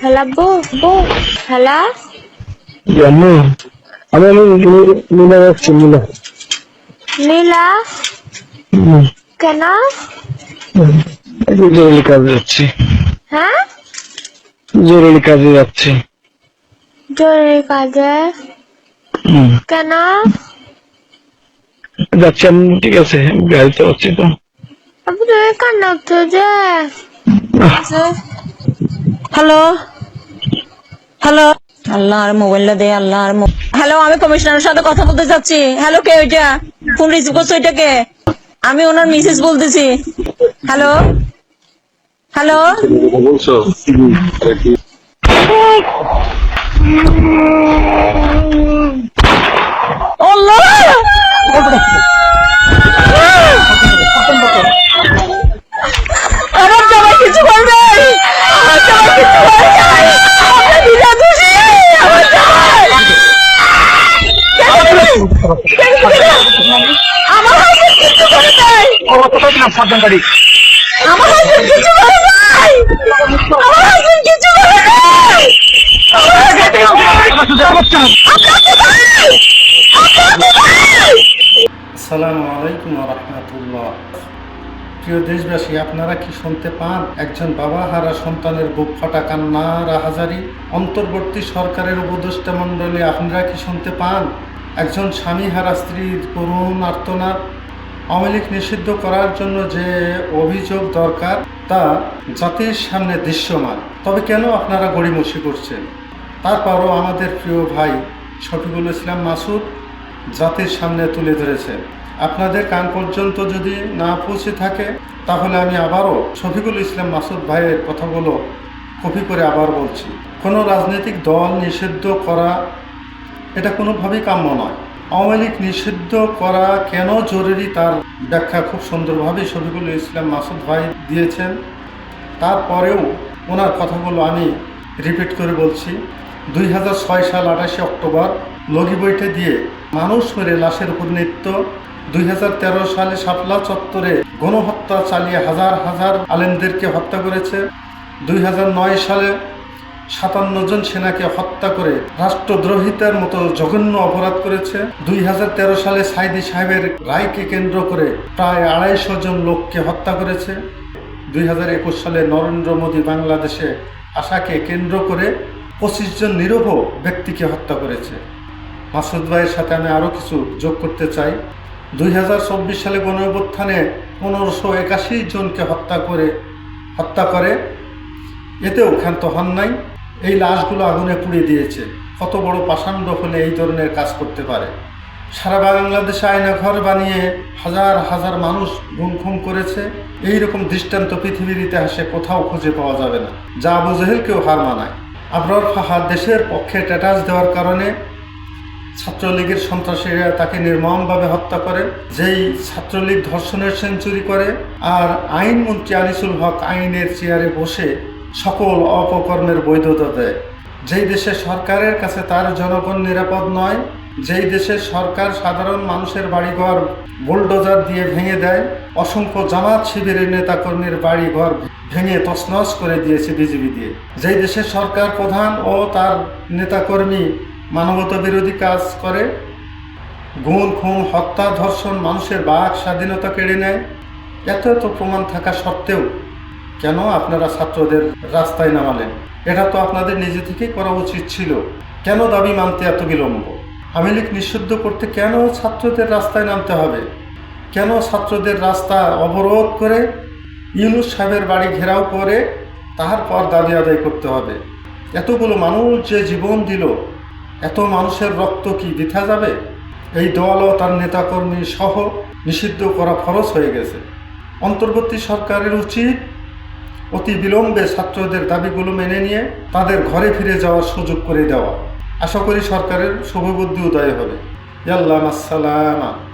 Hello বউ বউ hello জানো। আমি আমি মিলা যাচ্ছি মিলা নীলা কেন? জরুরি কাজে যাচ্ছি। হ্যাঁ? জরুরি কাজে যাচ্ছি। জরুরি কাজে। কেন? যাচ্ছি আমি ঠিক আছে গাড়িতে যাচ্ছি তো। আপনি কেন তো যে হ্যালো হ্যালো আল্লাহ আর মোবাইলটা দে আল্লাহ আর হ্যালো আমি কমিশনারের সাথে কথা বলতে চাচ্ছি হ্যালো কে ওইটা? ফোন রিসিভ করছ ওইটা কে? আমি ওনার মিসেস বলতেছি। হ্যালো হ্যালো বলছো? আল্লাহ আমার জামাই কিছু করবে আমার জামাই কিছু করবে আমার দিদা দোষী আমার জামাই আমার হাজবেন্ড কিছু করে নাই আমার হাজবেন্ড কিছু করে নাই! আমার হাজবেন্ড কিছু করে নাই! আমার হাজবেন্ড আলাইকুম রহমতুল্লাহ। প্রিয় দেশবাসী আপনারা কি শুনতে পান? একজন বাবা হারা সন্তানের বুক ফাটা কান্না রাহাজারি অন্তর্বর্তী সরকারের উপদেষ্টা মণ্ডলী আপনারা কি শুনতে পান? একজন স্বামী হারা স্ত্রীর করুণ আর্তনাদ আওয়ামী লীগ নিষিদ্ধ করার জন্য যে অভিযোগ দরকার, তা জাতির সামনে দৃশ্যমান। তবে কেন আপনারা গড়িমসি করছেন? তারপরও আমাদের প্রিয় ভাই শফিকুল ইসলাম মাসুদ জাতির সামনে তুলে ধরেছে আপনাদের কান পর্যন্ত যদি না পৌঁছে থাকে, তাহলে আমি আবারও শফিকুল ইসলাম মাসুদ ভাইয়ের কথাগুলো কপি করে আবার বলছি। কোনো রাজনৈতিক দল নিষিদ্ধ করা, এটা কোনোভাবেই কাম্য নয়। আওয়ামী লীগ নিষিদ্ধ করা কেন জরুরি তার ব্যাখ্যা খুব সুন্দরভাবে শফিকুল ইসলাম মাসুদ ভাই দিয়েছেন। তারপরেও ওনার কথাগুলো আমি রিপিট করে বলছি। দুই হাজার ছয় সাল আঠাশে অক্টোবর লগি বইটে দিয়ে মানুষ মেরে লাশের উপর নৃত্য। দুই হাজার তেরো সালে শাপলা চত্বরে গণহত্যা চালিয়ে হাজার হাজার আলেমদেরকে হত্যা করেছে। দুই হাজার নয় সালে সাতান্ন জন সেনাকে হত্যা করে রাষ্ট্রদ্রোহিতার মতো জঘন্য অপরাধ করেছে। দুই হাজার তেরো সালে সাইদি সাহেবের রায়কে কেন্দ্র করে প্রায় আড়াইশো জন লোককে হত্যা করেছে। দুই একুশ সালে নরেন্দ্র মোদী বাংলাদেশে আশাকে কেন্দ্র করে পঁচিশ জন নিরহ ব্যক্তিকে হত্যা করেছে। মাসুদ ভাইয়ের সাথে আমি আরও কিছু যোগ করতে চাই। দুই হাজার চব্বিশ সালে গণ অভ্যুত্থানে পনেরোশো একাশি জনকে হত্যা করে হত্যা করে। এতেও ক্ষান্ত হন নাই। এই লাশগুলো আগুনে পুড়ে দিয়েছে। কত বড় পাষাণ্ড হলে এই ধরনের কাজ করতে পারে। সারা বাংলাদেশে আয়না ঘর বানিয়ে হাজার হাজার মানুষ গুম খুম করেছে। এই রকম দৃষ্টান্ত পৃথিবীর ইতিহাসে কোথাও খুঁজে পাওয়া যাবে না। যা আবু জেহেলকেও হার মানায়। আবরার ফাহাদ দেশের পক্ষে ট্যাটাস দেওয়ার কারণে ছাত্রলীগের সন্ত্রাসীরা তাকে নির্মমভাবে হত্যা করে, যেই ছাত্রলীগ ধর্ষণের সেঞ্চুরি করে, আর আইনমন্ত্রী আনিসুল হক আইনের চেয়ারে বসে সকল অপকর্মের বৈধতা দেয় যেই দেশে সরকারের কাছে তার জনগণ নিরাপদ নয়, যেই দেশে সরকার সাধারণ মানুষের বাড়িঘর বুলডোজার দিয়ে ভেঙে দেয়, অসংখ্য জামাত শিবিরের নেতাকর্মীর বাড়িঘর ভেঙে তছনছ করে দিয়েছে বিজেপি দিয়ে। যেই দেশের সরকার প্রধান ও তার নেতাকর্মী মানবতা বিরোধী কাজ করে গুণ খুন, হত্যা, ধর্ষণ মানুষের বাক স্বাধীনতা কেড়ে নেয়, এত এত প্রমাণ থাকা সত্ত্বেও কেন আপনারা ছাত্রদের রাস্তায় নামালেন? এটা তো আপনাদের নিজে থেকেই করা উচিত ছিল। কেন দাবি মানতে এত বিলম্ব? আওয়ামী লীগ নিষিদ্ধ করতে কেন ছাত্রদের রাস্তায় নামতে হবে? কেন ছাত্রদের রাস্তা অবরোধ করে ইউনুস সাহেবের বাড়ি ঘেরাও করে তারপর দাবি আদায় করতে হবে? এতগুলো মানুষ যে জীবন দিল, এত মানুষের রক্ত কি বৃথা যাবে? এই দল ও তার নেতাকর্মী সহ নিষিদ্ধ করা খরচ হয়ে গেছে। অন্তর্বর্তী সরকারের উচিত অতি বিলম্বে ছাত্রদের দাবিগুলো মেনে নিয়ে তাদের ঘরে ফিরে যাওয়ার সুযোগ করে দেওয়া। আশা করি সরকারের শুভবুদ্ধি উদয় হবে। ইয়াল্লাহ আসসালামা।